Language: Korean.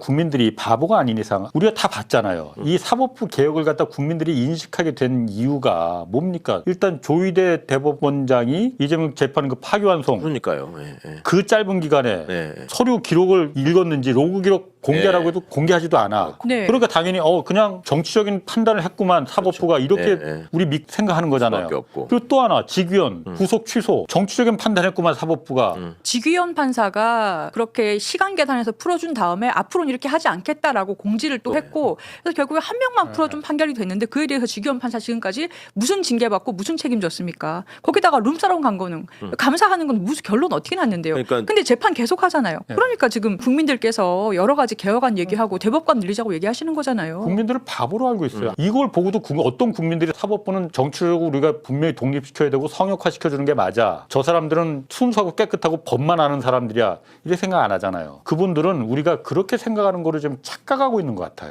국민들이 바보가 아닌 이상 우리가 다 봤잖아요. 이 사법부 개혁을 갖다 국민들이 인식하게 된 이유가 뭡니까? 일단 조희대 대법원장이 이재명 재판 그 파기환송 그러니까요. 예, 예. 그 짧은 기간에 네. 서류 기록을 읽었는지 로그 기록 공개라고 네. 해도 공개하지도 않아. 네. 그러니까 당연히 어 그냥 정치적인 판단을 했구만 사법부가 이렇게 네, 네. 우리 믿 생각하는 거잖아요. 수밖에 없고. 그리고 또 하나 직위원 구속 취소 정치적인 판단했구만 사법부가 음. 지규현 판사가 그렇게 시간 계산해서 풀어준 다음에 앞으로는 이렇게 하지 않겠다라고 공지를 또 네. 했고 그래서 결국에 한 명만 풀어준 판결이 됐는데 그에 대해서 지규현 판사 지금까지 무슨 징계받고 무슨 책임졌습니까? 거기다가 룸사롱 간 거는 감사하는 건 무슨 결론 어떻게 났는데요? 음. 그러니까 근데 재판 계속 하잖아요. 네. 그러니까 지금 국민들께서 여러 가지 개혁안 얘기하고 대법관 늘리자고 얘기하시는 거잖아요. 국민들을 바보로 알고 있어요. 음. 이걸 보고도 국- 어떤 국민들이 사법부는 정치적으로 우리가 분명히 독립시켜야 되고 성역화 시켜주는 게 맞아. 저 사람들은 순수하고 깨끗하고 법만 아는 사람들이야. 이렇게 생각 안 하잖아요. 그분들은 우리가 그렇게 생각하는 거를 좀 착각하고 있는 것 같아요.